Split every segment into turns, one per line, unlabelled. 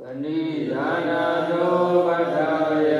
Sani Dhanado Vadaya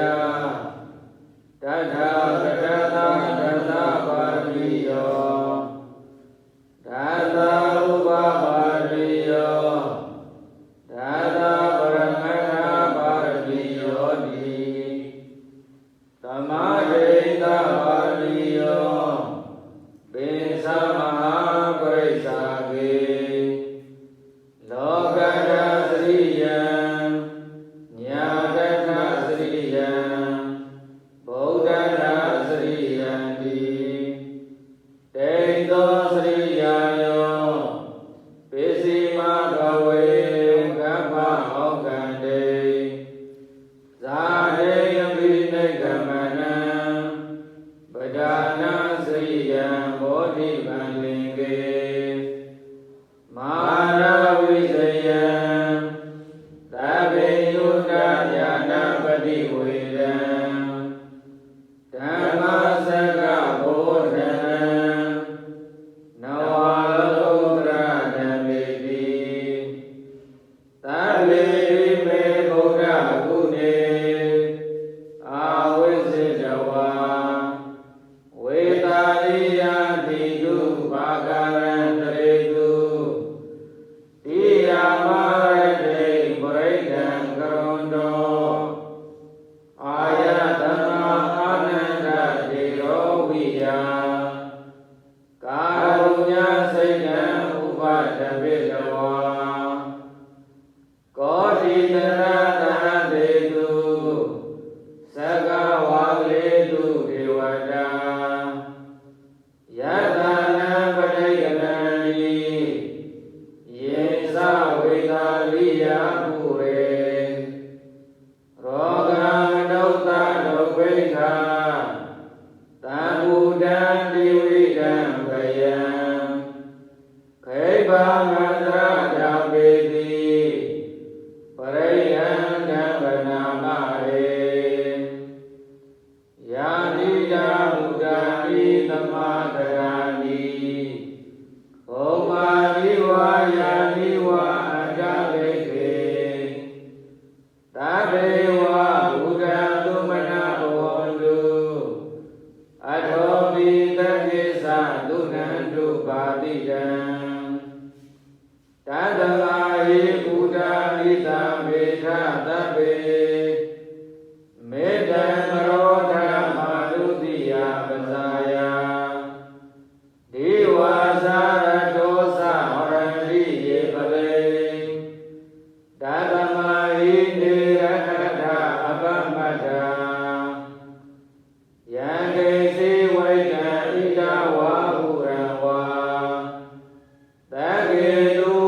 cielo.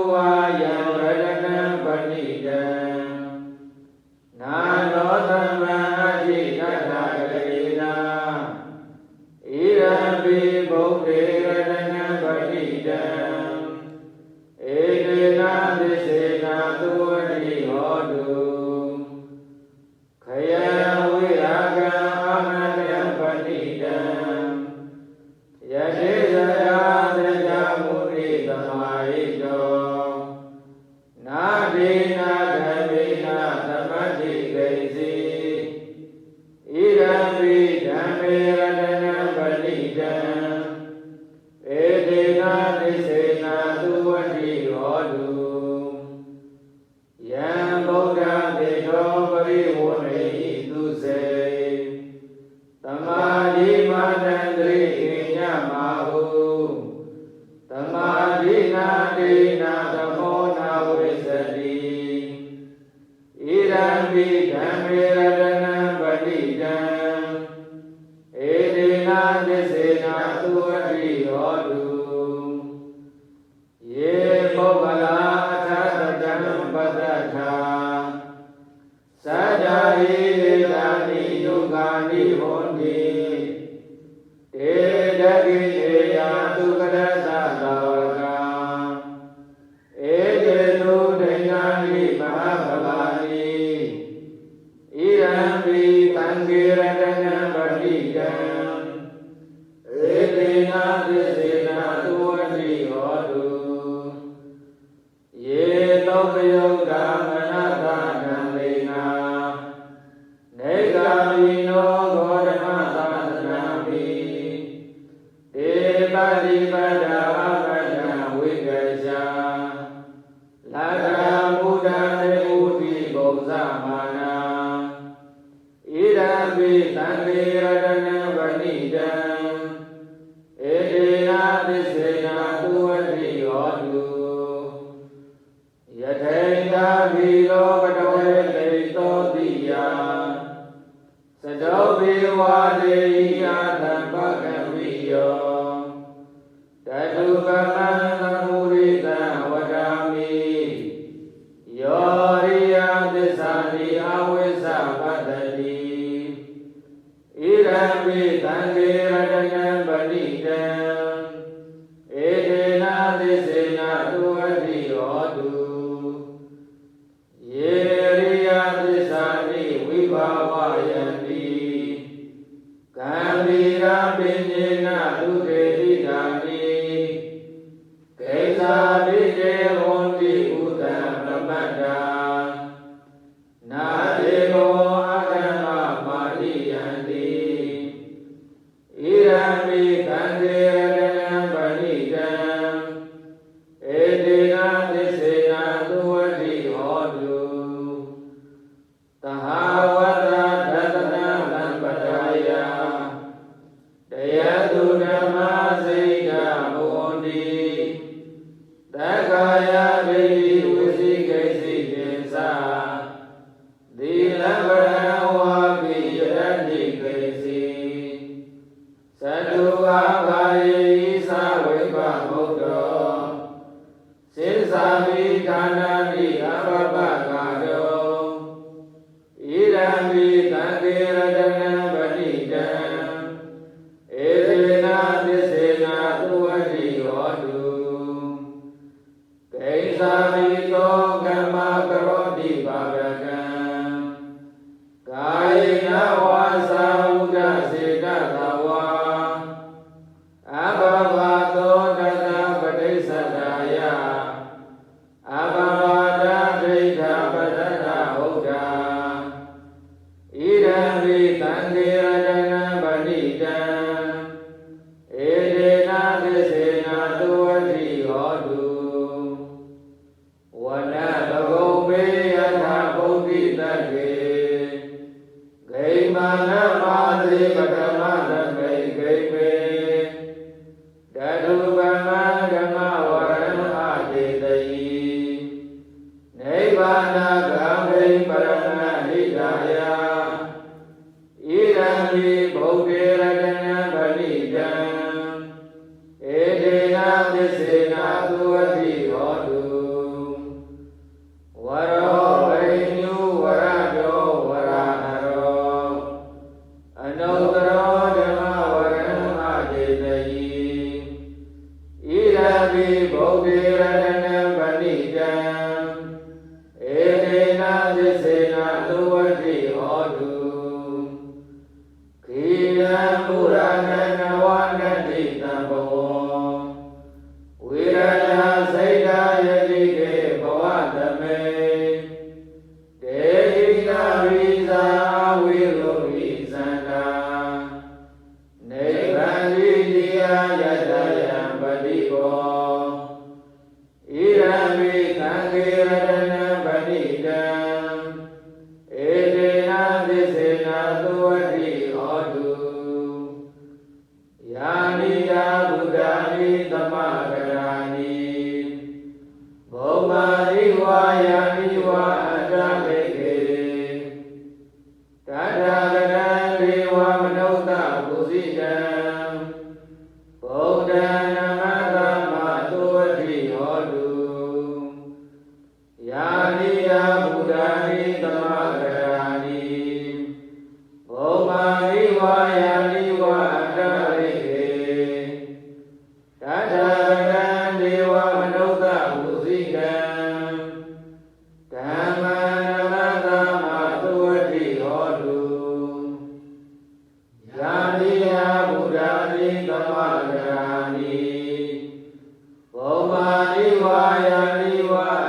ပတ္တထာသာဒာဟိဒာနိယုဂာနိဟောတိတေတကိေယသုခရသသာဝကံဧတေနုဒိဏာနိမဟာဗလာနိဣရံပိသံဃေရတနံပတိတံ တိပတ္တာပတ္တံဝိကယလာတရာမုဒ္ဒနေဥတိဘုံဇမာနာဣဒံပိသံဃေရတနဝနိတံဧတေနသစ္စေနသုဝတိဟောတုယထေတာဘိ စ္ဆာတိအဝိစ္စပတ္တိဣရံဝိသံဃေရတနံပတိတံဧတေနာသစ္စေနာတုအတိဟောတုယေရိယသစ္စာတိဝိဘာဝယံတိကံဒီရာပိညေ No. ရတနာပဏိတံဧတေနာသစ္စေနာသဝတိဟောတုယာနိယာဘုဒ္ဓာနိသမဂရာနိဘုမာရိဝါယာမိဝါအတ္တမေခေတတ္တ அறிவாய் அறிவாய்